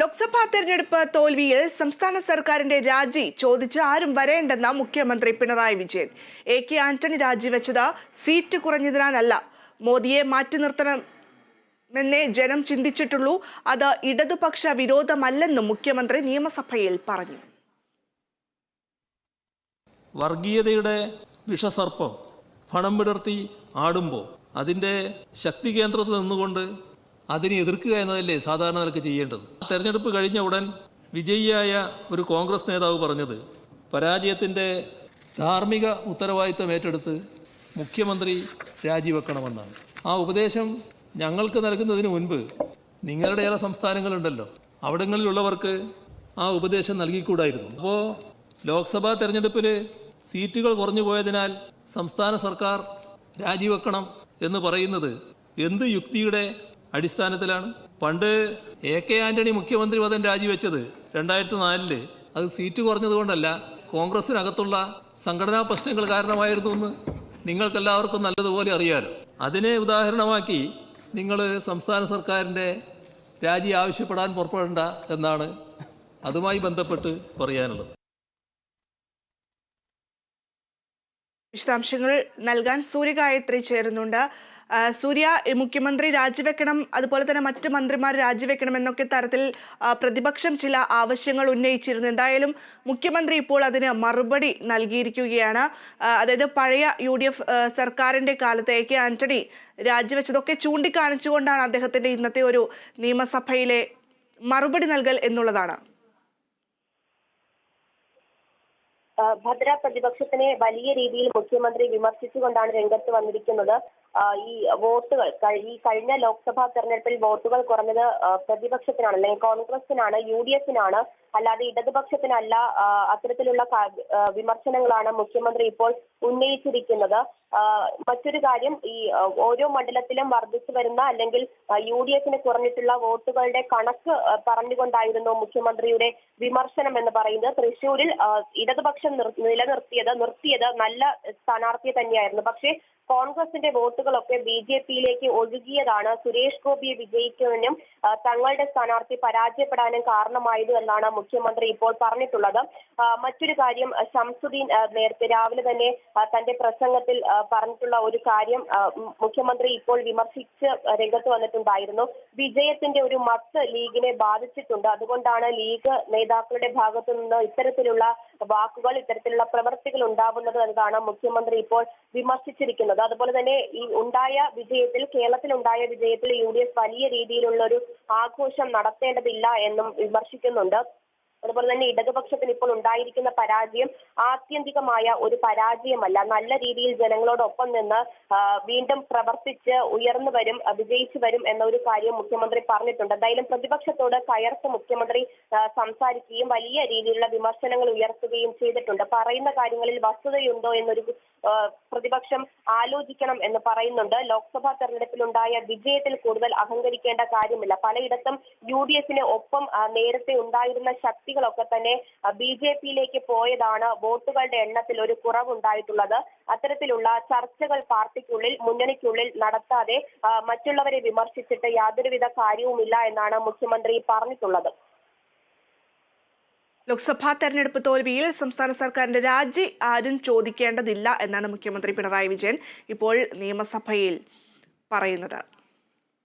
ലോക്സഭാ തെരഞ്ഞെടുപ്പ് തോൽവിയിൽ സംസ്ഥാന സർക്കാരിന്റെ രാജി ചോദിച്ച് ആരും വരേണ്ടെന്ന മുഖ്യമന്ത്രി പിണറായി വിജയൻ. എ കെ ആന്റണി രാജിവെച്ചത് സീറ്റ് കുറഞ്ഞതിനാലല്ല. മോദിയെ മാറ്റി നിർത്തണമെന്നേ ജനം ചിന്തിച്ചിട്ടുള്ളൂ. അത് ഇടതുപക്ഷ വിരോധമല്ലെന്നും മുഖ്യമന്ത്രി നിയമസഭയിൽ പറഞ്ഞു. വർഗീയതയുടെ വിഷസർപ്പം പണം വിടർത്തി ആടുമ്പോൾ അതിന്റെ ശക്തി കേന്ദ്രത്തിൽ നിന്നുകൊണ്ട് അതിനെ എതിർക്കുക എന്നതല്ലേ സാധാരണ നിലയ്ക്ക് ചെയ്യേണ്ടത് തെരഞ്ഞെടുപ്പ് കഴിഞ്ഞ ഉടൻ വിജയിയായ ഒരു കോൺഗ്രസ് നേതാവ് പറഞ്ഞത് പരാജയത്തിന്റെ ധാർമ്മിക ഉത്തരവാദിത്തം ഏറ്റെടുത്ത് മുഖ്യമന്ത്രി രാജിവെക്കണമെന്നാണ്. ആ ഉപദേശം ഞങ്ങൾക്ക് നൽകുന്നതിന് മുൻപ് നിങ്ങളുടെ ഏറെ സംസ്ഥാനങ്ങളുണ്ടല്ലോ അവിടങ്ങളിലുള്ളവർക്ക് ആ ഉപദേശം നൽകിക്കൂടായിരുന്നു. അപ്പോൾ ലോക്സഭാ തെരഞ്ഞെടുപ്പിൽ സീറ്റുകൾ കുറഞ്ഞു പോയതിനാൽ സംസ്ഥാന സർക്കാർ രാജിവെക്കണം എന്ന് പറയുന്നത് എന്ത് യുക്തിയുടെ അടിസ്ഥാനത്തിലാണ്. പണ്ട് എ കെ ആന്റണി മുഖ്യമന്ത്രി പദം രാജിവെച്ചത് രണ്ടായിരത്തി നാലിൽ അത് സീറ്റ് കുറഞ്ഞതുകൊണ്ടല്ല കോൺഗ്രസിനകത്തുള്ള സംഘടനാ പ്രശ്നങ്ങൾ കാരണമായിരുന്നു എന്ന് നിങ്ങൾക്കെല്ലാവർക്കും നല്ലതുപോലെ അറിയാലോ. അതിനെ ഉദാഹരണമാക്കി നിങ്ങൾ സംസ്ഥാന സർക്കാരിന്റെ രാജി ആവശ്യപ്പെടാൻ പുറപ്പെടേണ്ട എന്നാണ് അതുമായി ബന്ധപ്പെട്ട് പറയാനുള്ളത്. വിശദാംശങ്ങൾ നൽകാൻ സൂര്യഗായത്രി ചേരുന്നുണ്ട്. സൂര്യ മുഖ്യമന്ത്രി രാജിവെക്കണം അതുപോലെ തന്നെ മറ്റ് മന്ത്രിമാർ രാജിവെക്കണം എന്നൊക്കെ തരത്തിൽ പ്രതിപക്ഷം ചില ആവശ്യങ്ങൾ ഉന്നയിച്ചിരുന്നു. എന്തായാലും മുഖ്യമന്ത്രി ഇപ്പോൾ അതിന് മറുപടി നൽകിയിരിക്കുകയാണ്. അതായത് പഴയ യു ഡി എഫ് സർക്കാരിന്റെ കാലത്ത് എ കെ ആന്റണി രാജിവെച്ചതൊക്കെ ചൂണ്ടിക്കാണിച്ചുകൊണ്ടാണ് അദ്ദേഹത്തിന്റെ ഇന്നത്തെ ഒരു നിയമസഭയിലെ മറുപടി നൽകൽ എന്നുള്ളതാണ് ആ, ഭദ്ര പ്രതിപക്ഷത്തിനെ വലിയ രീതിയിൽ മുഖ്യമന്ത്രി വിമർശിച്ചുകൊണ്ടാണ് രംഗത്ത് വന്നിരിക്കുന്നത്. ഈ വോട്ടുകൾ ഈ കഴിഞ്ഞ ലോക്സഭാ തെരഞ്ഞെടുപ്പിൽ വോട്ടുകൾ കുറഞ്ഞത് പ്രതിപക്ഷത്തിനാണ് അല്ലെങ്കിൽ കോൺഗ്രസിനാണ് യു ഡി എഫിനാണ് അല്ലാതെ ഇടതുപക്ഷത്തിനല്ല അത്തരത്തിലുള്ള വിമർശനങ്ങളാണ് മുഖ്യമന്ത്രി ഇപ്പോൾ ഉന്നയിച്ചിരിക്കുന്നത്. മറ്റൊരു കാര്യം ഈ ഓരോ മണ്ഡലത്തിലും വർദ്ധിച്ചു വരുന്ന അല്ലെങ്കിൽ യു ഡി എഫിന് കുറഞ്ഞിട്ടുള്ള വോട്ടുകളുടെ കണക്ക് പറഞ്ഞുകൊണ്ടായിരുന്നു മുഖ്യമന്ത്രിയുടെ വിമർശനം എന്ന് പറയുന്നത്. തൃശൂരിൽ ഇടതുപക്ഷം നിർ- നിലനിർത്തിയത് നിർത്തിയത് നല്ല സ്ഥാനാർത്ഥിയെ തന്നെയായിരുന്നു. പക്ഷേ കോൺഗ്രസിന്റെ വോട്ടുകളൊക്കെ ബി ജെ പിയിലേക്ക് ഒഴുകിയതാണ്. സുരേഷ് ഗോപിയെ വിജയിക്കുവാനും ആ, തങ്ങളുടെ സ്ഥാനാർത്ഥി പരാജയപ്പെടാനും കാരണമായത് എന്നാണ് മുഖ്യമന്ത്രി ഇപ്പോൾ പറഞ്ഞിട്ടുള്ളത്. മറ്റൊരു കാര്യം ഷംസുദ്ദീൻ നേരത്തെ രാവിലെ തന്നെ തന്റെ പ്രസംഗത്തിൽ പറഞ്ഞിട്ടുള്ള ഒരു കാര്യം മുഖ്യമന്ത്രി ഇപ്പോൾ വിമർശിച്ച് രംഗത്ത് വന്നിട്ടുണ്ടായിരുന്നു. വിജയത്തിന്റെ ഒരു മത്ത് ലീഗിനെ ബാധിച്ചിട്ടുണ്ട്. അതുകൊണ്ടാണ് ലീഗ് നേതാക്കളുടെ ഭാഗത്തു നിന്ന് ഇത്തരത്തിലുള്ള വാക്കുകൾ ഇത്തരത്തിലുള്ള ഉണ്ടാവുന്നത് എന്നതാണ് മുഖ്യമന്ത്രി ഇപ്പോൾ വിമർശിച്ചിരിക്കുന്നത്. അതുപോലെ തന്നെ ഈ ഉണ്ടായ വിജയത്തിൽ കേരളത്തിൽ ഉണ്ടായ വിജയത്തിൽ യു വലിയ രീതിയിലുള്ള ഒരു ആഘോഷം നടത്തേണ്ടതില്ല എന്നും വിമർശിക്കുന്നുണ്ട്. അതുപോലെ തന്നെ ഇടതുപക്ഷത്തിന് ഇപ്പോൾ ഉണ്ടായിരിക്കുന്ന പരാജയം ആത്യന്തികമായ ഒരു പരാജയമല്ല. നല്ല രീതിയിൽ ജനങ്ങളോടൊപ്പം നിന്ന് വീണ്ടും പ്രവർത്തിച്ച് ഉയർന്നു വരും വിജയിച്ചു വരും എന്ന ഒരു കാര്യം മുഖ്യമന്ത്രി പറഞ്ഞിട്ടുണ്ട്. എന്തായാലും പ്രതിപക്ഷത്തോട് കയർത്ത് മുഖ്യമന്ത്രി സംസാരിക്കുകയും വലിയ രീതിയിലുള്ള വിമർശനങ്ങൾ ഉയർത്തുകയും ചെയ്തിട്ടുണ്ട്. പറയുന്ന കാര്യങ്ങളിൽ വസ്തുതയുണ്ടോ എന്നൊരു പ്രതിപക്ഷം ആലോചിക്കണം എന്ന് പറയുന്നുണ്ട്. ലോക്സഭാ തെരഞ്ഞെടുപ്പിലുണ്ടായ വിജയത്തിൽ കൂടുതൽ അഹങ്കരിക്കേണ്ട കാര്യമില്ല. പലയിടത്തും യു ഡി എഫിന് ഒപ്പം നേരത്തെ ഉണ്ടായിരുന്ന ശക്തികളൊക്കെ തന്നെ ബി ജെ പിയിലേക്ക് പോയതാണ് വോട്ടുകളുടെ എണ്ണത്തിൽ ഒരു കുറവുണ്ടായിട്ടുള്ളത്. അത്തരത്തിലുള്ള ചർച്ചകൾ പാർട്ടിക്കുള്ളിൽ മുന്നണിക്കുള്ളിൽ നടത്താതെ മറ്റുള്ളവരെ വിമർശിച്ചിട്ട് യാതൊരുവിധ കാര്യവുമില്ല എന്നാണ് മുഖ്യമന്ത്രി പറഞ്ഞിട്ടുള്ളത്. ലോക്സഭാ തെരഞ്ഞെടുപ്പ് തോൽവിയിൽ സംസ്ഥാന സർക്കാരിന്റെ രാജി ആരും ചോദിക്കേണ്ടതില്ല എന്നാണ് മുഖ്യമന്ത്രി പിണറായി വിജയൻ ഇപ്പോൾ നിയമസഭയിൽ പറയുന്നത്.